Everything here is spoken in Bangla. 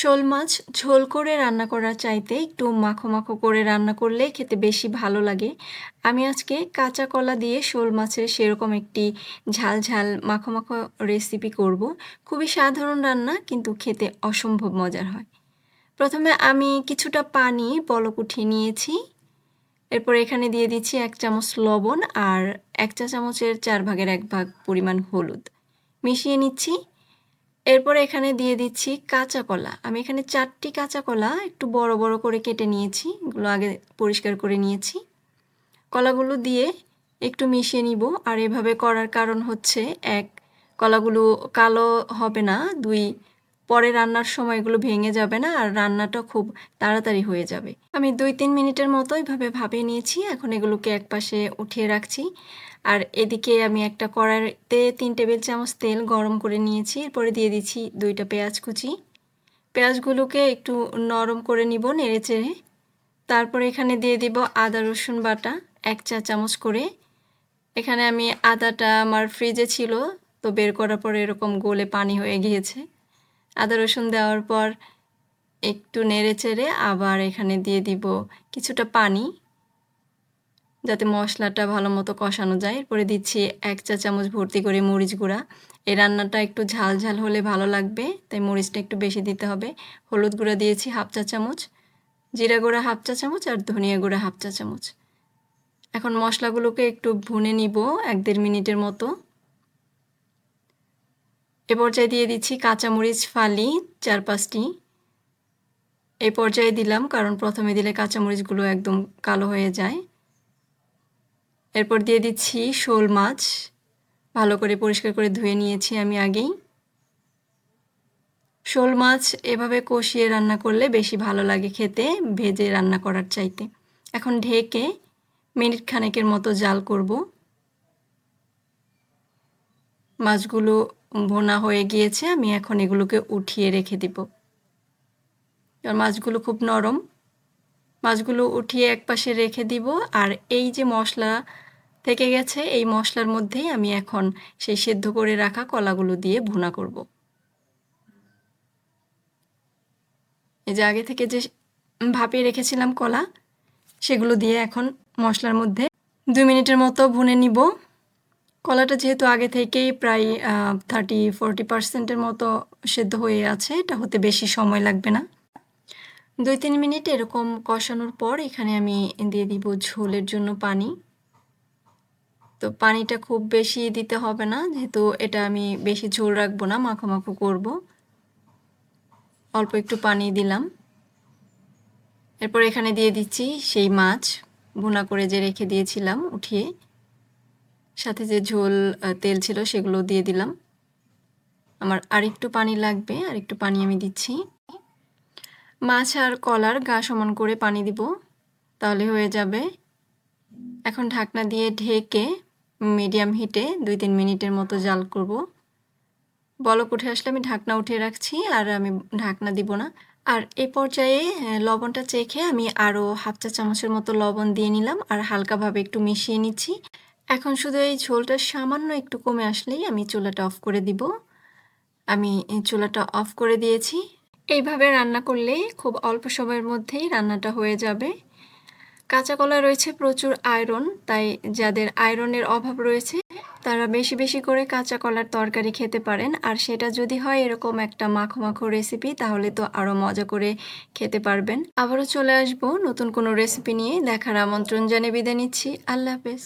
শোল মাছ ঝোল করে রান্না করার চাইতে একটু মাখো মাখো করে রান্না করলে খেতে বেশি ভালো লাগে। আমি আজকে কাঁচা কলা দিয়ে শোল মাছের সেরকম একটি ঝাল ঝাল মাখো মাখো রেসিপি করব। খুবই সাধারণ রান্না, কিন্তু খেতে অসম্ভব মজার হয়। প্রথমে আমি কিছুটা পানি বলক উঠিয়ে নিয়েছি। এরপর এখানে দিয়ে দিচ্ছি এক চামচ লবণ আর এক চা চামচের চার ভাগের এক ভাগ পরিমাণ হলুদ। মিশিয়ে নিচ্ছি। এরপর এখানে দিয়ে দিচ্ছি কাঁচা কলা। আমি এখানে চারটি কাঁচা কলা একটু বড় বড় করে কেটে নিয়েছি, এগুলো আগে পরিষ্কার করে নিয়েছি। কলাগুলো দিয়ে একটু মিশিয়ে নিব, আর এভাবে করার কারণ হচ্ছে, এক, কলাগুলো কালো হবে না, দুই পরে রান্নার সময় এগুলো ভেঙে যাবে না আর রান্নাটা খুব তাড়াতাড়ি হয়ে যাবে। আমি দুই তিন মিনিটের মতো এইভাবে ভাবিয়ে নিয়েছি, এখন এগুলোকে এক পাশে উঠিয়ে রাখছি। আর এদিকে আমি একটা কড়াইতে তিন টেবিল চামচ তেল গরম করে নিয়েছি, এরপরে দিয়ে দিচ্ছি দুইটা পেঁয়াজ কুচি। পেঁয়াজগুলোকে একটু নরম করে নিব নেড়ে চেড়ে তারপরে এখানে দিয়ে দিব আদা, রসুন বাটা, এক চা চামচ করে। এখানে আমি আদাটা আমার ফ্রিজে ছিল, তো বের করার পরে এরকম গোলে পানি হয়ে গিয়েছে। আদা রসুন দেওয়ার পর একটু নেড়ে চেড়ে আবার এখানে দিয়ে দিব কিছুটা পানি, যাতে মশলাটা ভালো মতো কষানো যায়। এরপরে দিচ্ছি এক চা চামচ ভর্তি করে মরিচ গুঁড়া। এই রান্নাটা একটু ঝাল ঝাল হলে ভালো লাগবে, তাই মরিচটা একটু বেশি দিতে হবে। হলুদ গুঁড়া দিয়েছি হাফ চা চামচ, জিরা গুঁড়া হাফ চা চামচ আর ধনিয়া গুঁড়া হাফ চা চামচ। এখন মশলাগুলোকে একটু ভুনে নিব এক দেড় মিনিটের মতো। এ পর্যায়ে দিয়ে দিচ্ছি কাঁচামরিচ ফালি চার পাঁচটি এই পর্যায়ে দিলাম, কারণ প্রথমে দিলে কাঁচামরিচগুলো একদম কালো হয়ে যায়। এরপর দিয়ে দিচ্ছি শোল মাছ। ভালো করে পরিষ্কার করে ধুয়ে নিয়েছি আমি আগেই। শোল মাছ এভাবে কষিয়ে রান্না করলে বেশি ভালো লাগে খেতে, ভেজে রান্না করার চাইতে। এখন ঢেকে মিনিট খানেকের মতো জাল করব। মাছগুলো ভোনা হয়ে গিয়েছে, আমি এখন এগুলোকে উঠিয়ে রেখে দিব। মাছগুলো খুব নরম। মাছগুলো উঠিয়ে এক পাশে রেখে দিব, আর এই যে মশলা থেকে গেছে, এই মশলার মধ্যেই আমি এখন সেই সেদ্ধ করে রাখা কলাগুলো দিয়ে ভুনা করব। এই যে আগে থেকে যে ভাপিয়ে রেখেছিলাম কলা, সেগুলো দিয়ে এখন মশলার মধ্যে দুই মিনিটের মতো ভুনে নিব। কলাটা যেহেতু আগে থেকেই প্রায় থার্টি ফোরটি পার্সেন্টের মতো সেদ্ধ হয়ে আছে, এটা হতে বেশি সময় লাগবে না। দুই, তিন মিনিট এরকম কষানোর পর এখানে আমি দিয়ে দিব ঝোলের জন্য পানি। তো পানিটা খুব বেশি দিতে হবে না, যেহেতু এটা আমি বেশি ঝোল রাখব না মাখো মাখো করব। অল্প একটু পানি দিলাম। এরপর এখানে দিয়ে দিচ্ছি সেই মাছ, ভুনা করে যে রেখে দিয়েছিলাম উঠিয়ে। সাথে যে ঝোল তেল ছিল সেগুলো দিয়ে দিলাম। আমার আরেকটু পানি লাগবে আর একটু পানি আমি দিচ্ছি। মাছ আর কলার গা সমান করে পানি দিব, তাহলে হয়ে যাবে। এখন ঢাকনা দিয়ে ঢেকে মিডিয়াম হিটে দুই তিন মিনিটের মতো জাল করব। বলক উঠে আসলে আমি ঢাকনা উঠিয়ে রাখছি, আর আমি ঢাকনা দিব না। আর এ পর্যায়ে লবণটা চেখে আমি আরও হাফ চা চামচের মতো লবণ দিয়ে নিলাম, আর হালকাভাবে একটু মিশিয়ে নিচ্ছি। এখন শুধু এই ঝোলটা সামান্য একটু কমে আসলেই আমি চুলাটা অফ করে দিব। আমি চুলাটা অফ করে দিয়েছি। এইভাবে রান্না করলে খুব অল্প সময়ের মধ্যেই রান্নাটা হয়ে যাবে। কাঁচা কলা রয়েছে প্রচুর আয়রন, তাই যাদের আয়রনের অভাব রয়েছে, তারা বেশি বেশি করে কাঁচা কলার তরকারি খেতে পারেন। আর সেটা যদি হয় এরকম একটা মাখো মাখো রেসিপি তাহলে তো আরও মজা করে খেতে পারবেন। আবারও চলে আসব নতুন কোনো রেসিপি নিয়ে। দেখার আমন্ত্রণ জানিয়ে বিদায় নিচ্ছি। আল্লাহ হাফেজ।